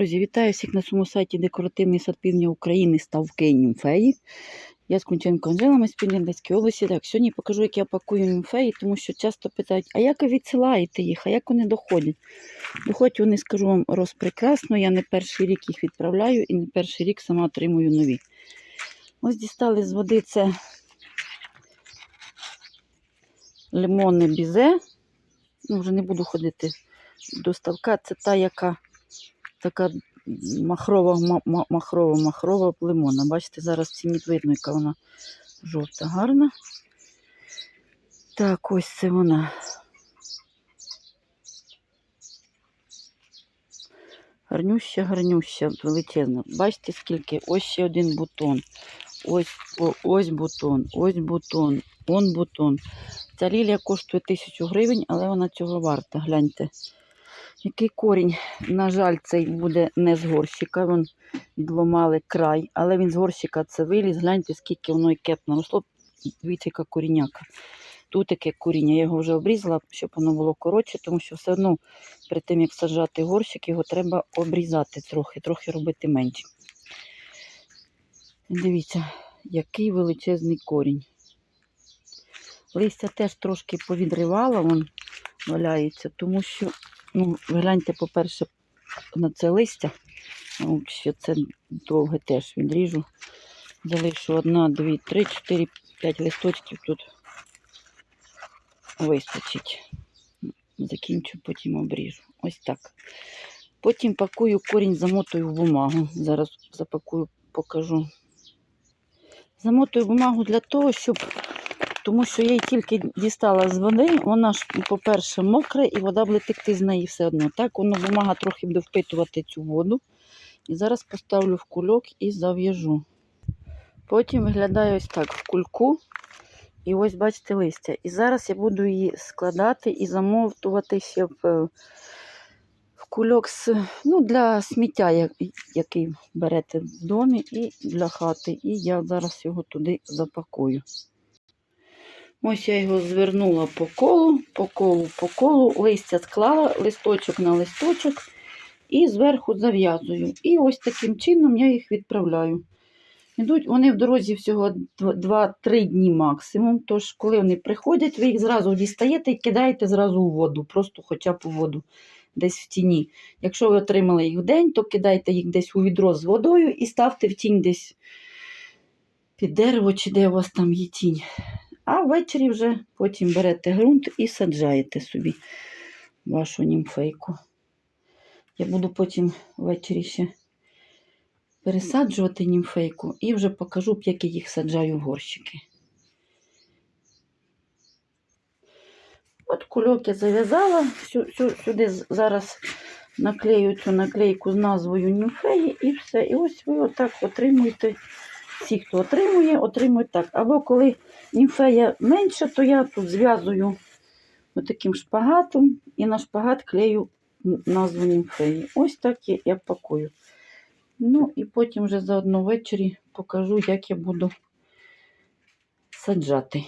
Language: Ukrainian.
Друзі, вітаю всіх на своєму сайті Декоративний сад півдня України ставки німфеї. Я з Кунченко Анжела, ми з Південської області. Так, сьогодні покажу, як я пакую німфеї, тому що часто питають, а як ви відсилаєте їх, а як вони доходять? Доходять вони, скажу вам, розпрекрасно. Я не перший рік їх відправляю і не перший рік сама отримую нові. Ось дістали з води це лимонне бізе. Ну, вже не буду ходити до ставка. Це та, яка така махрова, ма- ма- махрова, махрова лимона. Бачите, зараз в ціні видно, яка вона жовта, гарна. Так, ось це вона. Гарнюща, гарнюща, величезна. Бачите, скільки? Ось ще один бутон. Ось, ось бутон, ось бутон, он бутон. Ця лілія коштує тисячу гривень, але вона цього варта. Гляньте. Який корінь, на жаль, цей буде не з горщика. Вон відломали край, але він з горщика це виліз. Гляньте, скільки воно і кепно росло. Дивіться, яка коріняка. Тут таке коріння. Я його вже обрізала, щоб воно було коротше, тому що все одно перед тим, як саджати горщик, його треба обрізати трохи, трохи робити менше. Дивіться, який величезний корінь. Листя теж трошки повідривала, вон валяється, тому що, ну, гляньте, по-перше, на це листя. Ще це довге теж відріжу. Залишу одна, дві, три, чотири, п'ять листочків тут вистачить. Закінчу, потім обріжу. Ось так. Потім пакую корінь, замотую в бумагу. Зараз запакую, покажу. Замотую бумагу для того, щоб тому що я її тільки дістала з води, вона ж, по-перше, мокра, і вода буде текти з неї все одно. Так, воно бумага трохи буде впитувати цю воду. І зараз поставлю в кульок і зав'яжу. Потім виглядає ось так в кульку. І ось, бачите, листя. І зараз я буду її складати і замотувати ще в, е, в кульок з, ну, для сміття, який берете в домі, і для хати. І я зараз його туди запакую. Ось я його звернула по колу, по колу, по колу, листя склала, листочок на листочок і зверху зав'язую. І ось таким чином я їх відправляю. Ідуть вони в дорозі всього 2-3 дні максимум. Тож, коли вони приходять, ви їх зразу дістаєте і кидаєте зразу у воду, просто хоча б у воду, десь в тіні. Якщо ви отримали їх в день, то кидайте їх десь у відро з водою і ставте в тінь десь під дерево чи де у вас там є тінь. А ввечері вже потім берете ґрунт і саджаєте собі вашу німфейку. Я буду потім ввечері ще пересаджувати німфейку і вже покажу, як я їх саджаю в горщики. От кульок я зав'язала, Сю- сю- сюди зараз наклею цю наклейку з назвою німфеї і все. І ось ви отак отримуєте. Всі, хто отримує, отримують так. Або коли німфея менша, то я тут зв'язую отаким шпагатом і на шпагат клею назву німфеї. Ось так я, я пакую. Ну і потім вже заодно ввечері покажу, як я буду саджати.